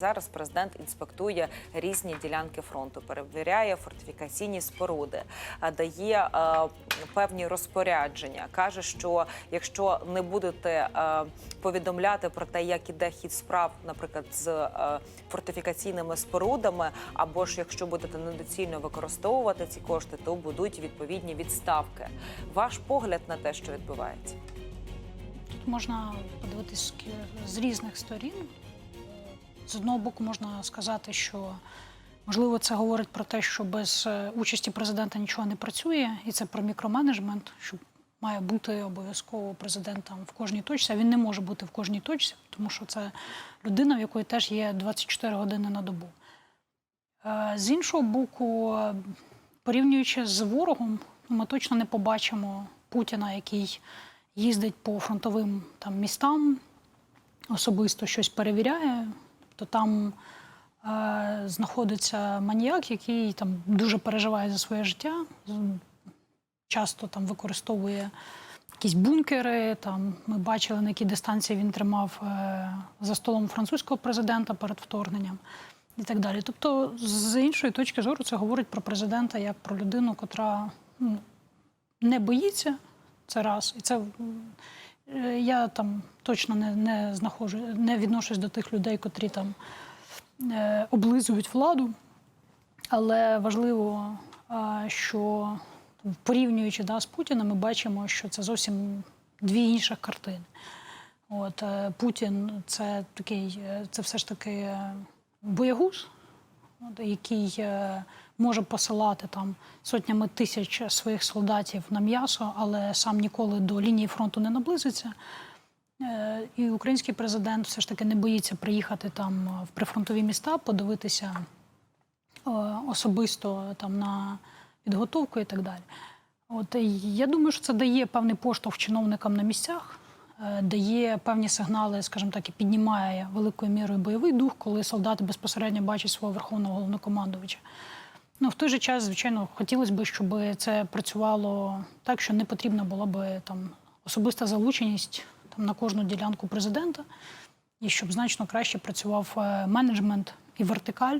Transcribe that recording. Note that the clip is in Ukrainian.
Зараз президент інспектує різні ділянки фронту, перевіряє фортифікаційні споруди, дає е, певні розпорядження. каже, що якщо не будете е, повідомляти про те, як іде хід справ, наприклад, з е, фортифікаційними спорудами, або ж якщо будете недоцільно використовувати ці кошти, то будуть відповідні відставки. Ваш погляд на те, що відбувається. Тут можна подивитись з різних сторін. З одного боку, можна сказати, що можливо це говорить про те, що без е, участі президента нічого не працює, і це про мікроменеджмент, що має бути обов'язково президентом в кожній точці. А він не може бути в кожній точці, тому що це людина, в якої теж є 24 години на добу. Е, З іншого боку, порівнюючи з ворогом, ми точно не побачимо Путіна, який їздить по фронтовим там містам, особисто щось перевіряє, то там е, знаходиться маніяк, який там дуже переживає за своє життя, часто там використовує якісь бункери. Там ми бачили, на якій дистанції він тримав е, за столом французького президента перед вторгненням. І так далі. Тобто, з іншої точки зору, це говорить про президента як про людину, котра ну, не боїться, це раз. І це я там точно не, не знаходжу, не відношусь до тих людей, котрі там е, облизують владу. Але важливо, що порівнюючи да, з Путіним, ми бачимо, що це зовсім дві інших картини. От е, Путін це такий, е, це все ж таки е, боягуз, який е, може посилати там сотнями тисяч своїх солдатів на м'ясо, але сам ніколи до лінії фронту не наблизиться. Е, І український президент все ж таки не боїться приїхати там в прифронтові міста, подивитися е, особисто там на підготовку і так далі. От я думаю, що це дає певний поштовх чиновникам на місцях, е, дає певні сигнали, скажімо так, і піднімає великою мірою бойовий дух, коли солдати безпосередньо бачать свого верховного головнокомандувача. Ну, в той же час, звичайно, хотілося б, щоб це працювало так, що не потрібна була би там особиста залученість там на кожну ділянку президента, і щоб значно краще працював е, менеджмент і вертикаль